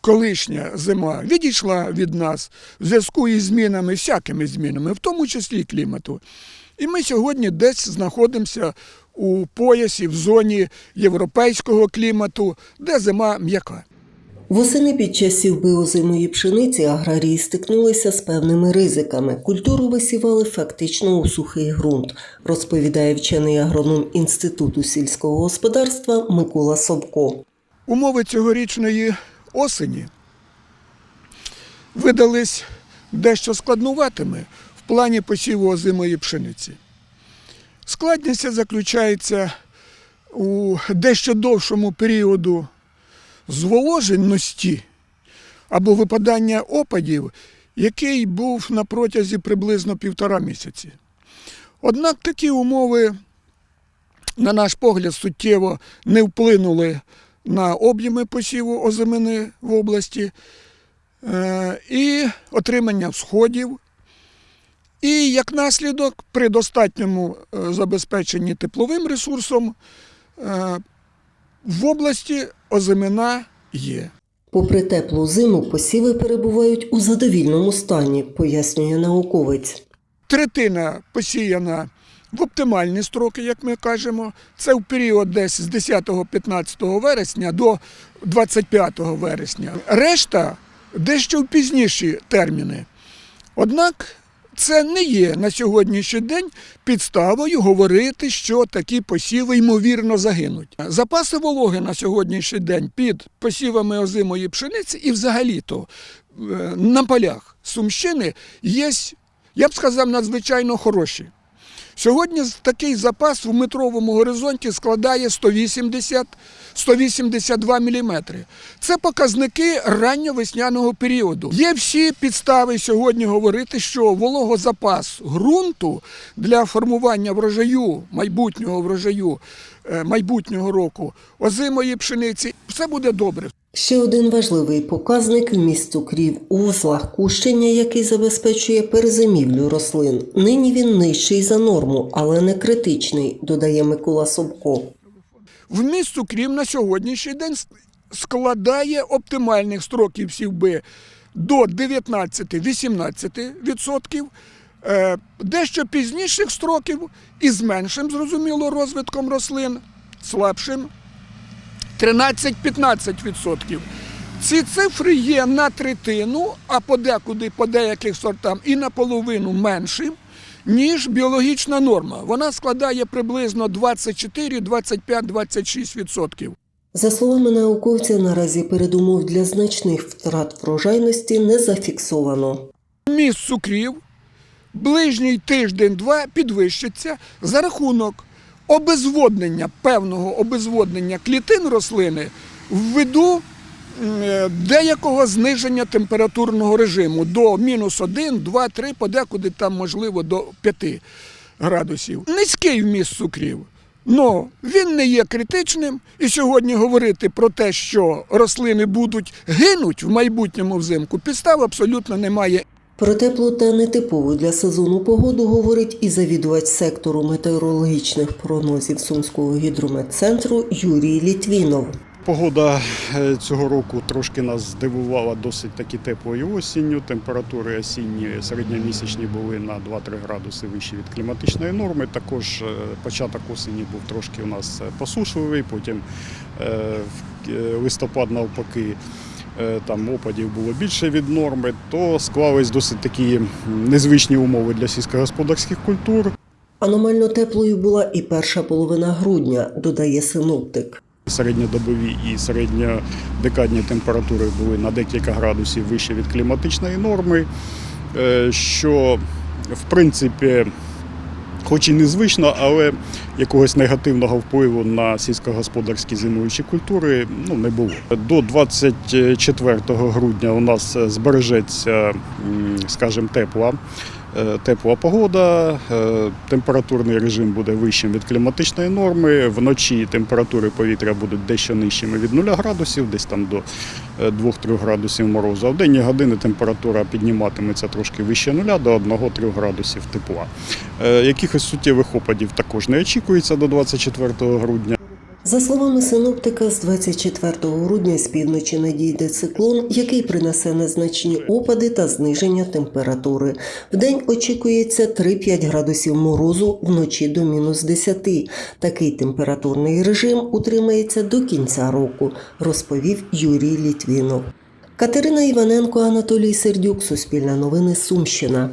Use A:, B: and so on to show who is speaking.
A: колишня зима відійшла від нас в зв'язку із змінами, всякими змінами, в тому числі і клімату. І ми сьогодні десь знаходимося у поясі, в зоні європейського клімату, де зима м'яка.
B: Восени під час сівби озимої пшениці аграрії стикнулися з певними ризиками. Культуру висівали фактично у сухий ґрунт, розповідає вчений агроном Інституту сільського господарства Микола Собко.
A: Умови цьогорічної осені видались дещо складнуватими в плані посіву озимої пшениці. Складність заключається у дещо довшому періоду зволоженості або випадання опадів, який був на протязі приблизно півтора місяці. Однак такі умови, на наш погляд, суттєво не вплинули на об'єми посіву озимини в області е, і отримання всходів. І як наслідок, при достатньому е, забезпеченні тепловим ресурсом е, в області озимина є.
B: Попри теплу зиму, посіви перебувають у задовільному стані, пояснює науковець.
A: Третина посіяна в оптимальні строки, як ми кажемо. Це в період десь з 10-15 вересня до 25 вересня. Решта дещо в пізніші терміни. Однак це не є на сьогоднішній день підставою говорити, що такі посіви ймовірно загинуть. Запаси вологи на сьогоднішній день під посівами озимої пшениці і взагалі-то е, на полях Сумщини є, я б сказав, надзвичайно хороші. Сьогодні такий запас в метровому горизонті складає 180-182 мм. Це показники ранньовесняного періоду. Є всі підстави сьогодні говорити, що вологозапас ґрунту для формування врожаю, майбутнього врожаю е, майбутнього року, озимої пшениці, все буде добре.
B: Ще один важливий показник вміст цукрів у вузлах кущення, який забезпечує перезимівлю рослин. Нині він нижчий за норму, але не критичний, додає Микола Собко.
A: Вміст цукрів на сьогоднішній день складає оптимальних строків сівби до 19-18%, е, дещо пізніших строків із меншим, зрозуміло, розвитком рослин, слабшим 13-15%. Ці цифри є на третину, а подекуди по деяких сортам і наполовину меншим, ніж біологічна норма. Вона складає приблизно 24, 25, 26%.
B: За словами науковця, наразі передумов для значних втрат врожайності не зафіксовано.
A: Міст цукрів ближній тиждень-два підвищиться за рахунок обезводнення, певного обезводнення клітин рослини ввиду е, деякого зниження температурного режиму до мінус 1, 2, 3, подекуди там можливо до 5 градусів. Низький вміст цукрів. Но він не є критичним, і сьогодні говорити про те, що рослини будуть гинуть в майбутньому взимку, підстав абсолютно немає.
B: Про теплу та нетипову для сезону погоду говорить і завідувач сектору метеорологічних прогнозів Сумського гідрометцентру Юрій Літвінов.
C: Погода е, цього року трошки нас здивувала досить таки теплою осінню. Температури осінні середньомісячні були на 2-3 градуси вищі від кліматичної норми. Також е, початок осені був трошки у нас е, посушливий, потім листопад навпаки. Е, Там опадів було більше від норми, то склались досить такі незвичні умови для сільськогосподарських культур.
B: Аномально теплою була і перша половина грудня, додає синоптик.
C: Середньодобові і середньодекадні температури були на декілька градусів вище від кліматичної норми, е, що в принципі, хоч і незвично, але якогось негативного впливу на сільськогосподарські зимуючі культури ну, не було. До 24 грудня у нас збережеться, скажімо, тепла. Е, Тепла погода, е, температурний режим буде вищим від кліматичної норми. Вночі температури повітря будуть дещо нижчими від 0 градусів, десь там до е, 2-3 градусів морозу. А в денні години температура підніматиметься трошки вище нуля до 1-3 градусів тепла. Е, Якихось суттєвих опадів також не очікується до 24 грудня.
B: За словами синоптика, з 24 грудня з півночі надійде циклон, який принесе незначні опади та зниження температури. Вдень очікується 3-5 градусів морозу, вночі до мінус 10. Такий температурний режим утримається до кінця року, розповів Юрій Літвінов. Катерина Іваненко, Анатолій Сердюк, Суспільне новини, Сумщина.